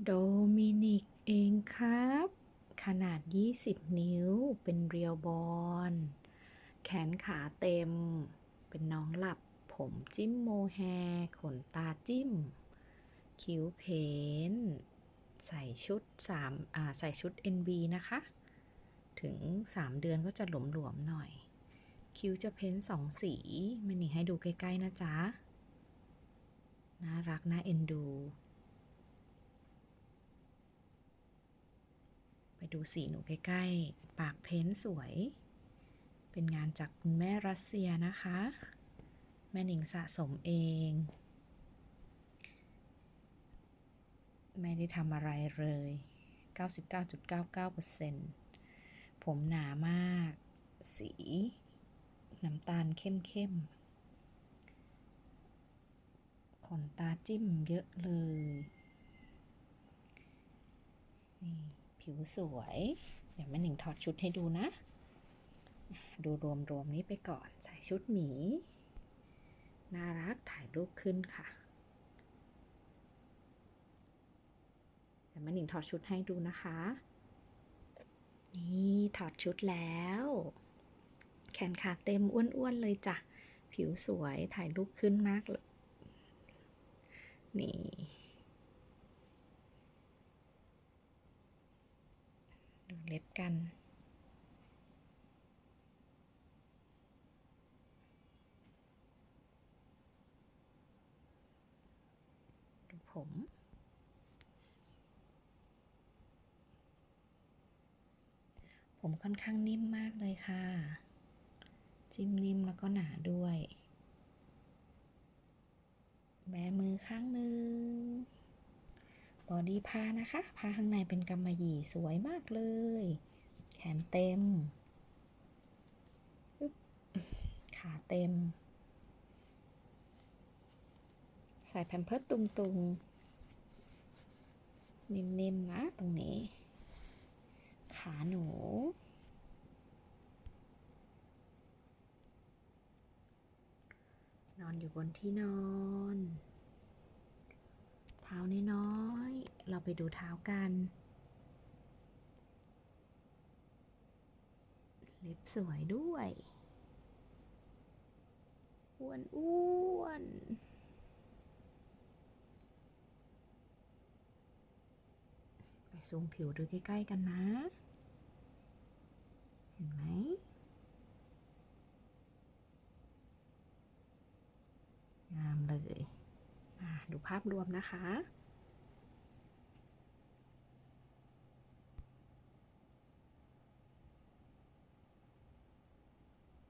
โดมินิกเองครับ ขนาด 20 นิ้ว เป็นเรียวบอล แขนขาเต็ม เป็นน้องหลับ ผมจิ้มโมแฮ ขนตาจิ้ม คิ้วเพ้นใส่ชุด3อ่าใส่ชุด NB นะคะ ถึง 3 เดือนก็จะหลวมๆหน่อย คิ้วจะเพ้นสองสีมันนี่ให้ดูใกล้ ๆ นะจ๊ะ น่ารักน่าเอ็นดู ไป ดูสีหนูใกล้ๆ ปากเพ้นสวย เป็นงานจากคุณแม่รัสเซียนะคะ แม่หนิงสะสมเอง ไม่ได้ทำอะไรเลย 99.99%ผมหนามาก สี น้ำตาลเข้มๆ ขนตาจิ้มเยอะเลย นี่ ผิวสวย เดี๋ยวแม่หนิงถอดชุดให้ดูนะ ดูรวมๆนี้ไปก่อนใส่ชุดหมี น่ารักถ่ายรูปขึ้นค่ะเดี๋ยวแม่หนิงถอดชุดให้ดูนะคะ นี่ถอดชุดแล้ว แขนขาเต็มอ้วนๆเลยจ้ะ ผิวสวยถ่ายรูปขึ้นมากเลย นี่ ดู เล็บกัน ดูผมผมค่อนข้างนิ่มมากเลยค่ะ จิ้มนิ่มแล้วก็หนาด้วย แบมือข้างหนึ่ง บอดี้ผ้านะคะผ้าข้างในเป็นกำมะหยี่สวยมากเลย แขนเต็ม ขาเต็ม ใส่แพมเพิร์ดตุงๆนิ่มๆนะตรงนี้ ขาหนูนอนอยู่บนที่นอน ท้าน้อยๆ เราไปดูเท้ากัน เล็บสวยด้วยอ้วนอ้วนไปซูมผิวดูใกล้ ๆ กันนะ เห็นไหม งามเลย อะ ดูภาพรวมนะคะ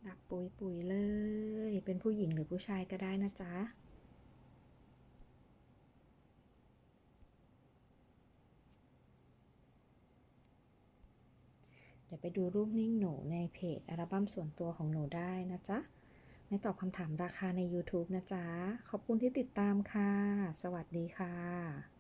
ดักปุยปุยๆเลย เป็นผู้หญิงหรือผู้ชายก็ได้นะจ๊ะเดี๋ยวไปดูรูปนิ่งหนูในเพจอัลบั้มส่วนตัวของหนูได้นะจ๊ะ ไม่ตอบคำถามราคาใน YouTube นะจ๊ะ ขอบคุณที่ติดตามค่ะ สวัสดีค่ะ